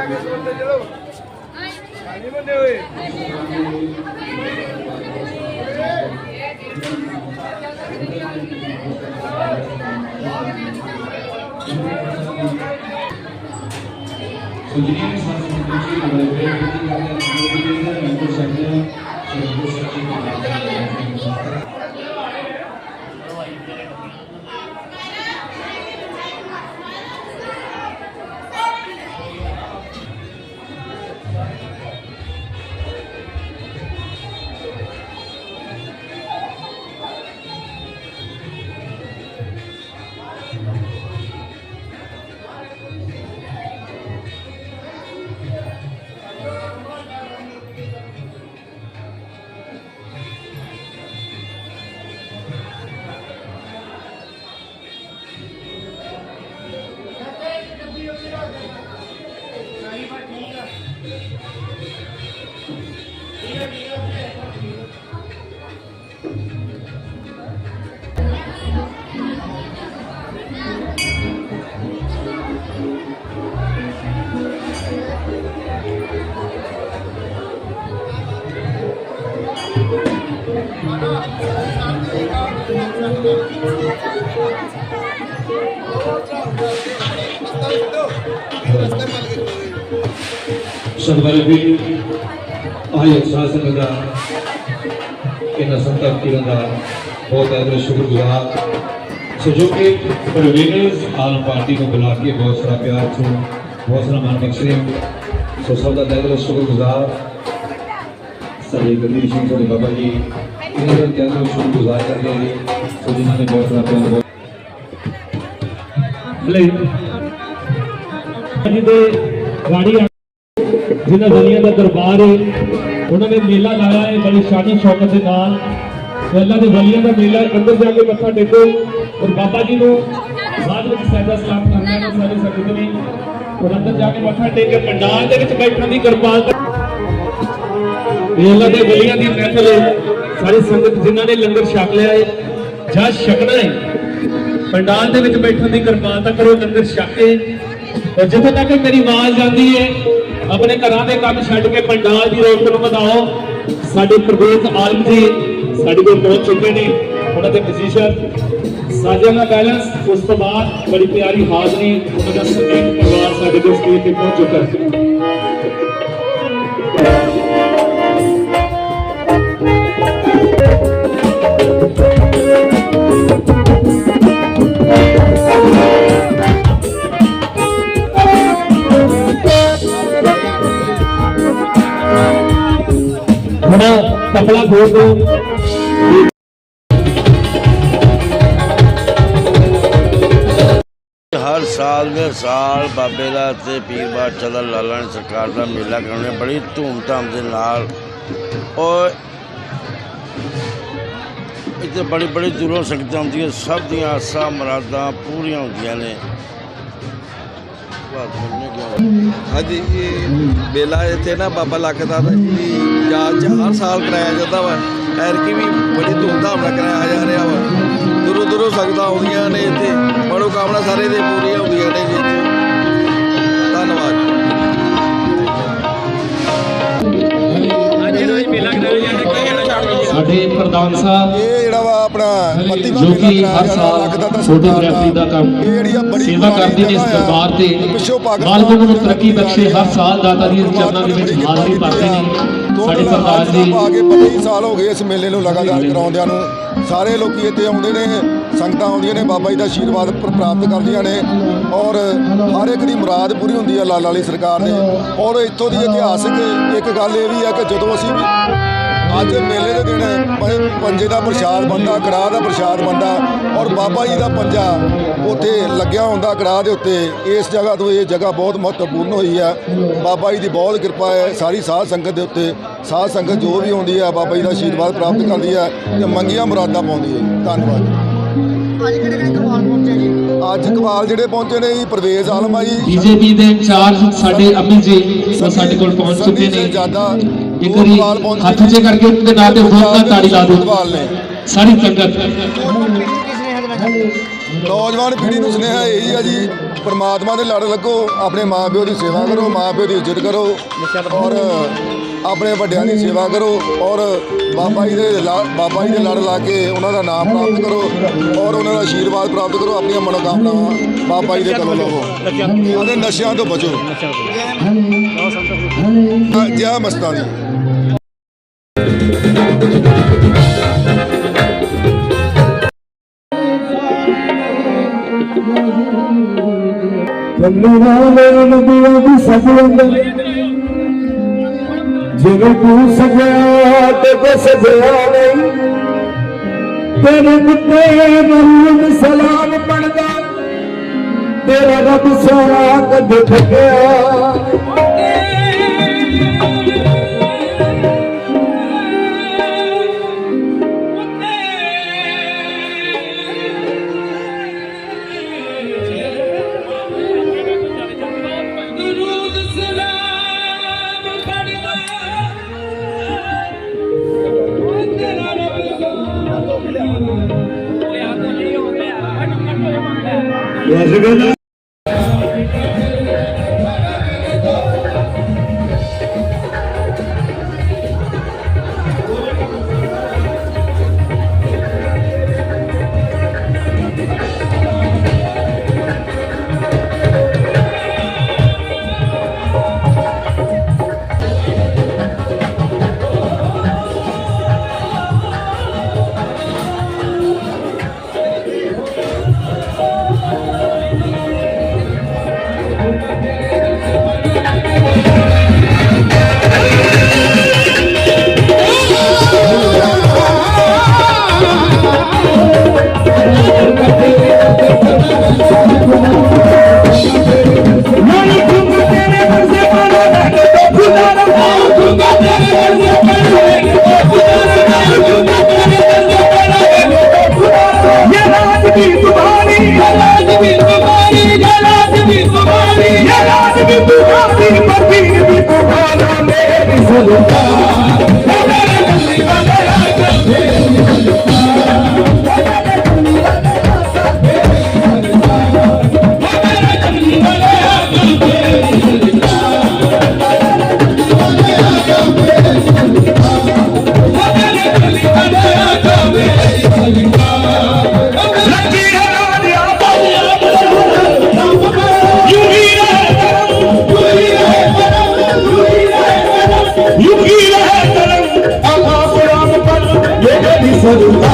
ਕਰਨਾ ਸੋ ਜਿਹੜੀਆਂ ਵੀ ਸਾਨੂੰ ਦੂਜੀ ਬੜੇ ਬੜੇ ਬੇਨਤੀ ਕਰਦੇ ਹਨ ਸਤਿਗੁਰੂ ਵੀ ਆਇਓ ਸਾਸਨ ਦਾ ਇਹਨਾਂ ਸੰਤਾਂ ਪੀਰਾਂ ਦਾ ਬਹੁਤ ਆਦਰ ਸ਼ੁਕਰਗੁਜ਼ਾਰ ਸੋ ਜੋ ਕਿ ਪ੍ਰਵੇਨਰਸ ਆਲ ਪਾਰਟੀ ਨੂੰ ਬੁਲਾ ਕੇ ਬਹੁਤ ਸਾਰਾ ਪਿਆਰ ਤੋਂ ਬਹੁਤ ਸਾਰਾ ਮਾਨ ਬਖਸ਼ ਰਹੇ ਹੋ। ਸੋ ਸਭ ਦਾ ਦਿਲ ਤੋਂ ਸ਼ੁਕਰਗੁਜ਼ਾਰ ਸਾਡੇ ਗੰਦੀ ਸਿੰਘ ਜੀ ਬਾਬਾ ਜੀ ਇਹਨਾਂ ਦਾ ਦਿਲ ਤੋਂ ਸ਼ੁਕਰਗੁਜ਼ਾਰ ਕਰਦੇ ਹਾਂ ਜੀ ਸੋ ਜਿਨ੍ਹਾਂ ਨੇ ਦਾ ਦਰਬਾਰ ਹੈ, ਉਹਨਾਂ ਨੇ ਮੇਲਾ ਲਾਇਆ ਹੈ ਬੜੀ ਸ਼ਾਨੀ ਸ਼ੌਕਤ ਦੇ ਨਾਲ। ਤੇ ਅੱਲਾ ਦੇ ਵਲੀਆਂ ਦਾ ਮੇਲਾ ਅੰਦਰ ਜਾ ਕੇ ਮੱਥਾ ਟੇਕੋ ਔਰ ਬਾਬਾ ਜੀ ਨੂੰ ਬਾਅਦ ਵਿੱਚ ਸੈਦਾ ਸਲਾਮ ਕਰਨਾ ਹੈ, ਸਾਰੇ ਸੰਗਤ ਨੇ। ਔਰ ਅੰਦਰ ਜਾ ਕੇ ਮੱਥਾ ਟੇਕ ਕੇ ਪੰਡਾਲ ਦੇ ਵਿੱਚ ਬੈਠਣ ਦੀ ਕਿਰਪਾਲਤਾ ਇਹ ਅੱਲਾ ਦੇ ਵਲੀਆਂ ਦੀ ਮਹਿਫਲ ਹੈ। ਸਾਰੀ ਸੰਗਤ ਜਿਨ੍ਹਾਂ ਨੇ ਲੰਗਰ ਛਕ ਲਿਆ ਹੈ, ਜਾਂ ਛਕਣਾ ਹੈ, ਪੰਡਾਲ ਦੇ ਵਿੱਚ ਬੈਠਣ ਦੀ ਕਿਰਪਾਲਤਾ ਕਰੋ, ਲੰਗਰ ਛਕ ਕੇ। ਔਰ ਜਿੱਥੇ ਤੱਕ ਮੇਰੀ ਆਵਾਜ਼ ਜਾਂਦੀ ਹੈ ਆਪਣੇ ਘਰਾਂ ਦੇ ਕੰਮ ਛੱਡ ਕੇ ਪੰਡਾਲ ਦੀ ਰੌਣਕ ਨੂੰ ਵਧਾਓ। ਸਾਡੇ ਪ੍ਰਵੇਸ਼ ਆਲਮ ਜੀ ਸਾਡੇ ਕੋਲ ਪਹੁੰਚ ਚੁੱਕੇ ਨੇ। ਉਹਨਾਂ ਦੇ ਪੋਜੀਸ਼ਨ ਸਾਜਿਆਂ ਦਾ ਬੈਲੈਂਸ ਉਸ ਤੋਂ ਬਾਅਦ ਬੜੀ ਪਿਆਰੀ ਹਾਜ਼ਰੀ, ਉਹਨਾਂ ਦਾ ਸਮੇਤ ਪਰਿਵਾਰ ਸਾਡੇ ਕੋਲ ਸਟੇਜ ਤੇ ਪਹੁੰਚ ਚੁੱਕਾ ਹੈ। ਹੁਣ ਕਪੜਾ ਖੋਲ ਦੋ ਹਰ ਸਾਲ ਦੇ ਸਾਲ ਬਾਬੇ ਦਾ ਤੇ ਪੀਰ ਬਾਦਸ਼ਾਹ ਦਾ ਲਾਲਾ ਸਰਕਾਰ ਦਾ ਮੇਲਾ ਕਰਾਉਣੇ, ਬੜੀ ਧੂਮਧਾਮ ਦੇ ਨਾਲ। ਔਰ ਇੱਥੇ ਬੜੀ ਬੜੀ ਦੂਰੋਂ ਸੰਗਤਾਂ ਆਉਂਦੀਆਂ, ਸਭ ਦੀਆਂ ਆਸਾਂ ਮੁਰਾਦਾਂ ਪੂਰੀਆਂ ਹੁੰਦੀਆਂ ਨੇ। ਹਾਂਜੀ ਇਹ ਮੇਲਾ ਇੱਥੇ ਨਾ ਬਾਬਾ ਲੱਖ ਦਾ ਜੀ ਯਾਦ ਚ ਹਰ ਸਾਲ ਕਰਾਇਆ ਜਾਂਦਾ ਵਾ। ਐਰਕੀ ਵੀ ਬੜੀ ਧੂਮਧਾਮ ਨਾਲ ਕਰਾਇਆ ਜਾ ਰਿਹਾ ਵਾ। ਦੂਰੋਂ ਦੂਰੋਂ ਸੰਗਤਾਂ ਆਉਂਦੀਆਂ ਨੇ ਇੱਥੇ। ਮਨੋ ਕਾਮਨਾ ਸਾਰੇ ਦੇ ਪੂਰੀਆਂ ਹੁੰਦੀਆਂ ਨੇ ਜੀ ਇੱਥੇ। ਧੰਨਵਾਦ। ਸਾਡੇ ਪ੍ਰਧਾਨ ਸਾਹਿਬ ਆਪਣਾ ਮੱਤੀ ਜੋ ਕਿ ਹਰ ਸਾਲ ਫੋਟੋਗ੍ਰਾਫੀ ਦਾ ਕੰਮ ਸੇਵਾ ਕਰਦੇ ਨੇ ਇਸ ਦਰਬਾਰ ਤੇ। ਮਾਲਕ ਨੂੰ ਤਰੱਕੀ ਬਖਸ਼ੇ ਹਰ ਸਾਲ ਦਾਤਾ ਦੀ ਚਰਨਾਂ ਦੇ ਵਿੱਚ ਹਾਜ਼ਰੀ ਭਰਦੇ ਨੇ। ਸਾਡੇ ਪ੍ਰਧਾਨ ਜੀ। ਆ ਕੇ 25 ਸਾਲ ਹੋ ਗਏ ਇਸ ਮੇਲੇ ਨੂੰ ਲਗਾਤਾਰ ਕਰਾਉਂਦਿਆਂ ਨੂੰ। ਸਾਰੇ ਲੋਕੀ ਇੱਥੇ ਆਉਂਦੇ ਨੇ ਸੰਗਤਾਂ ਆਉਂਦੀਆਂ ਨੇ ਬਾਬਾ ਜੀ ਦਾ ਆਸ਼ੀਰਵਾਦ ਪ੍ਰ- ਪ੍ਰਾਪਤ ਕਰਦੀਆਂ ਨੇ। ਔਰ ਹਰ ਇੱਕ ਦੀ ਮੁਰਾਦ ਪੂਰੀ ਹੁੰਦੀ ਹੈ ਲਾਲਾ ਵਾਲੀ ਸਰਕਾਰ ਦੇ। ਔਰ ਇੱਥੋਂ ਦੀ ਇਤਿਹਾਸਕ ਇੱਕ ਗੱਲ ਇਹ ਵੀ ਹੈ ਕਿ ਜਦੋਂ ਅਸੀਂ ਅੱਜ ਮੇਲੇ ਦੇ ਦਿਨ ਪੰਜੇ ਦਾ ਪ੍ਰਸ਼ਾਦ ਬਣਦਾ ਕੜਾਹ ਦਾ ਪ੍ਰਸ਼ਾਦ ਬਣਦਾ ਔਰ ਬਾਬਾ ਜੀ ਦਾ ਪੰਜਾ ਉੱਥੇ ਲੱਗਿਆ ਹੁੰਦਾ ਕੜਾਹ ਦੇ ਉੱਤੇ। ਇਸ ਜਗ੍ਹਾ ਤੋਂ ਇਹ ਜਗ੍ਹਾ ਬਹੁਤ ਮਹੱਤਵਪੂਰਨ ਹੋਈ ਹੈ। ਬਾਬਾ ਜੀ ਦੀ ਬਹੁਤ ਕਿਰਪਾ ਹੈ ਸਾਰੀ ਸਾਧ ਸੰਗਤ ਦੇ ਉੱਤੇ ਸਾਧ ਸੰਗਤ ਜੋ ਵੀ ਆਉਂਦੀ ਹੈ ਬਾਬਾ ਜੀ ਦਾ ਆਸ਼ੀਰਵਾਦ ਪ੍ਰਾਪਤ ਕਰਦੀ ਹੈ ਤੇ ਮੰਗੀਆਂ ਮੁਰਾਦਾਂ ਪਾਉਂਦੀ ਹੈ। ਧੰਨਵਾਦ। ਅੱਜ ਕਵਾਲ ਜਿਹੜੇ ਪਹੁੰਚੇ ਨੇ ਜੀ ਪ੍ਰਵੇਸ਼ ਆਲਮ ਆ ਜੀ। ਬੀਜੇਪੀ ਦੇ ਇੰਚਾਰਜ ਸਾਡੇ ਅਮਿਤ ਜੀ ਸਾਡੇ ਕੋਲ ਪਹੁੰਚ ਚੁੱਕੇ ਨੇ। ਜ਼ਿਆਦਾ ਇੱਕ ਵਾਰੀ ਹੱਥ ਜੇ ਕਰਕੇ ਉਹਨਾਂ ਦੇ ਨਾਂ ਤੇ ਫੋਨ ਨਾਲ ਤਾੜੀ ਲਾ ਦਿਓ। ਸਾਰੀ ਸੰਗਤ। ਨੌਜਵਾਨ ਪੀੜ੍ਹੀ ਨੂੰ ਸੁਨੇਹਾ ਇਹੀ ਆ ਜੀ ਪਰਮਾਤਮਾ ਦੇ ਲੜ ਲੱਗੋ ਆਪਣੇ ਮਾਪਿਓ ਦੀ ਸੇਵਾ ਕਰੋ ਮਾਪਿਓ ਦੀ ਇੱਜ਼ਤ ਕਰੋ ਔਰ ਆਪਣੇ ਵੱਡਿਆਂ ਦੀ ਸੇਵਾ ਕਰੋ ਔਰ ਬਾਬਾ ਜੀ ਦੇ ਲਾ- ਬਾਬਾ ਜੀ ਦੇ ਲੜ ਲਾ ਕੇ ਉਹਨਾਂ ਦਾ ਨਾਮ ਪ੍ਰਾਪਤ ਕਰੋ ਔਰ ਉਹਨਾਂ ਦਾ ਆਸ਼ੀਰਵਾਦ ਪ੍ਰਾਪਤ ਕਰੋ ਆਪਣੀਆਂ ਮਨੋਕਾਮਨਾਵਾਂ ਬਾਬਾ ਜੀ ਦੇ ਕੋਲੋਂ ਲਵੋ। ਅਤੇ ਨਸ਼ਿਆਂ ਤੋਂ ਬਚੋ। ਜੈ ਮਸਤਾਂ ਦੀ ਜਿਵੇਂ ਤੂੰ ਸਜਿਆ ਤੇ ਕੋ ਸਜਿਆ ਨਹੀਂ ਤੇਰੇ ਕੁੱਤੇ ਨੂੰ ਸਲਾਮ ਪੜਦਾ ਤੇਰਾ ਰੱਬ ਸੋਹਣਾ ਕਦੇ ਠੱਗਿਆ। Yes, Oh. 说你